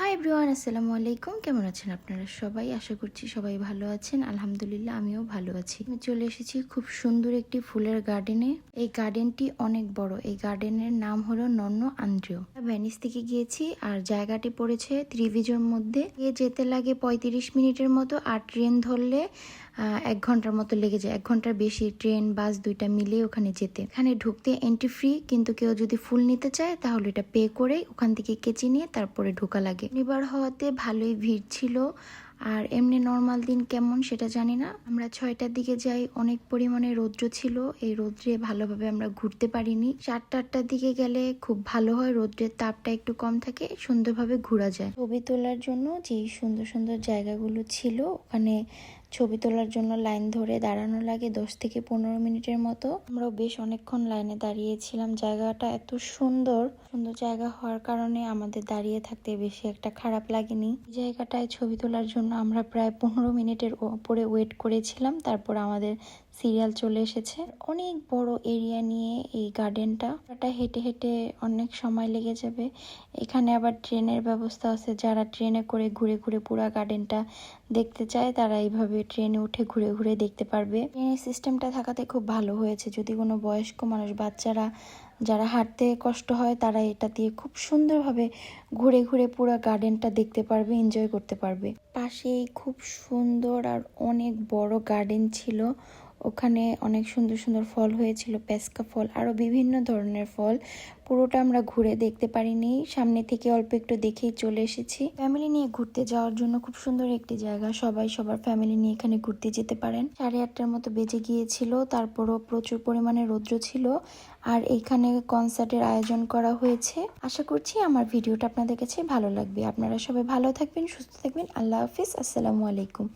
Hi everyone আসসালামু আলাইকুম। কেমন আছেন আপনারা সবাই? আশা করছি সবাই ভালো আছেন। আলহামদুলিল্লাহ, আমিও ভালো আছি। আমি চলে এসেছি খুব সুন্দর একটি ফুলের গার্ডেনে এই গার্ডেনটি অনেক বড়। এই গার্ডেনের নাম হলো নন্ন আন্দ্রিয় ভ্যানিস থেকে গিয়েছি আর জায়গাটি পড়েছে ত্রিভিজোর মধ্যে। গিয়ে যেতে লাগে পঁয়ত্রিশ মিনিটের মতো আর ট্রেন ধরলে এক ঘণ্টার মতো লেগে যায়। এক ঘণ্টার বেশি ট্রেন, বাস দুইটা মিলে ওখানে যেতে। এখানে ঢুকতে এন্ট্রি ফ্রি কিন্তু কেউ যদি ফুল নিতে চায় তাহলে এটা পে করে ওখান থেকে কেচে নিয়ে তারপরে ঢোকা লাগে। শনিবার হওয়াতে ভালোই ভিড় ছিল। আর এমনি নর্মাল দিন কেমন সেটা জানি না। আমরা ছয়টার দিকে যাই, অনেক পরিমাণে রৌদ্র ছিল। এই রৌদ্রে ভালোভাবে আমরা ঘুরতে পারিনি। চারটা আটটার দিকে গেলে খুব ভালো হয়, রৌদ্রের তাপটা একটু কম থাকে, সুন্দরভাবে ঘোরা যায়। ছবি তোলার জন্য যে সুন্দর সুন্দর জায়গাগুলো ছিল, ওখানে ছবি তোলার জন্য লাইন ধরে দাঁড়ানো লাগে দশ থেকে পনেরো মিনিটের মতো। আমরাও বেশ অনেকক্ষণ লাইনে দাঁড়িয়েছিলাম। জায়গাটা এত সুন্দর। সুন্দর জায়গা হওয়ার কারণে আমাদের দাঁড়িয়ে থাকতে বেশি একটা খারাপ লাগেনি। জায়গাটায় ছবি তোলার জন্য আমরা প্রায় পনেরো মিনিটের ওপরে ওয়েট করেছিলাম। তারপর আমাদের সিরিয়াল চলে এসেছে। অনেক বড় এরিয়া নিয়ে এই গার্ডেনটা। এটা হেঁটে হেঁটে অনেক সময় লেগে যাবে। এখানে আবার ট্রেনের ব্যবস্থা আছে। যারা ট্রেনে করে ঘুরে ঘুরে পুরো গার্ডেনটা দেখতে চায়, তারা এইভাবে ট্রেনে উঠে ঘুরে ঘুরে দেখতে পারবে। ট্রেনের সিস্টেমটা থাকাতে খুব ভালো হয়েছে। যদি কোনো বয়স্ক মানুষ, বাচ্চারা যারা হাঁটতে কষ্ট হয়, তারা এটা দিয়ে খুব সুন্দরভাবে ঘুরে ঘুরে পুরো গার্ডেনটা দেখতে পারবে এনজয় করতে পারবে। পাশেই খুব সুন্দর আর অনেক বড় গার্ডেন ছিল। ওখানে অনেক সুন্দর সুন্দর ফল হয়েছিল, পেস্কা ফল আরও বিভিন্ন ধরনের ফল। পুরোটা আমরা ঘুরে দেখতে পারিনি। সামনে থেকে অল্প একটু দেখেই চলে এসেছি। ফ্যামিলি নিয়ে ঘুরতে যাওয়ার জন্য খুব সুন্দর একটি জায়গা। সবাই সবার ফ্যামিলি নিয়ে এখানে ঘুরতে যেতে পারেন। সাড়ে আটটার মতো বেজে গিয়েছিল, তারপরও প্রচুর পরিমাণে রৌদ্র ছিল। আর এখানে কনসার্টের আয়োজন করা হয়েছে। আশা করছি আমার ভিডিওটা আপনাদের কাছে ভালো লাগবে। আপনারা সবাই ভালো থাকবেন, সুস্থ থাকবেন। আল্লাহ হাফিজ। আসসালামু আলাইকুম।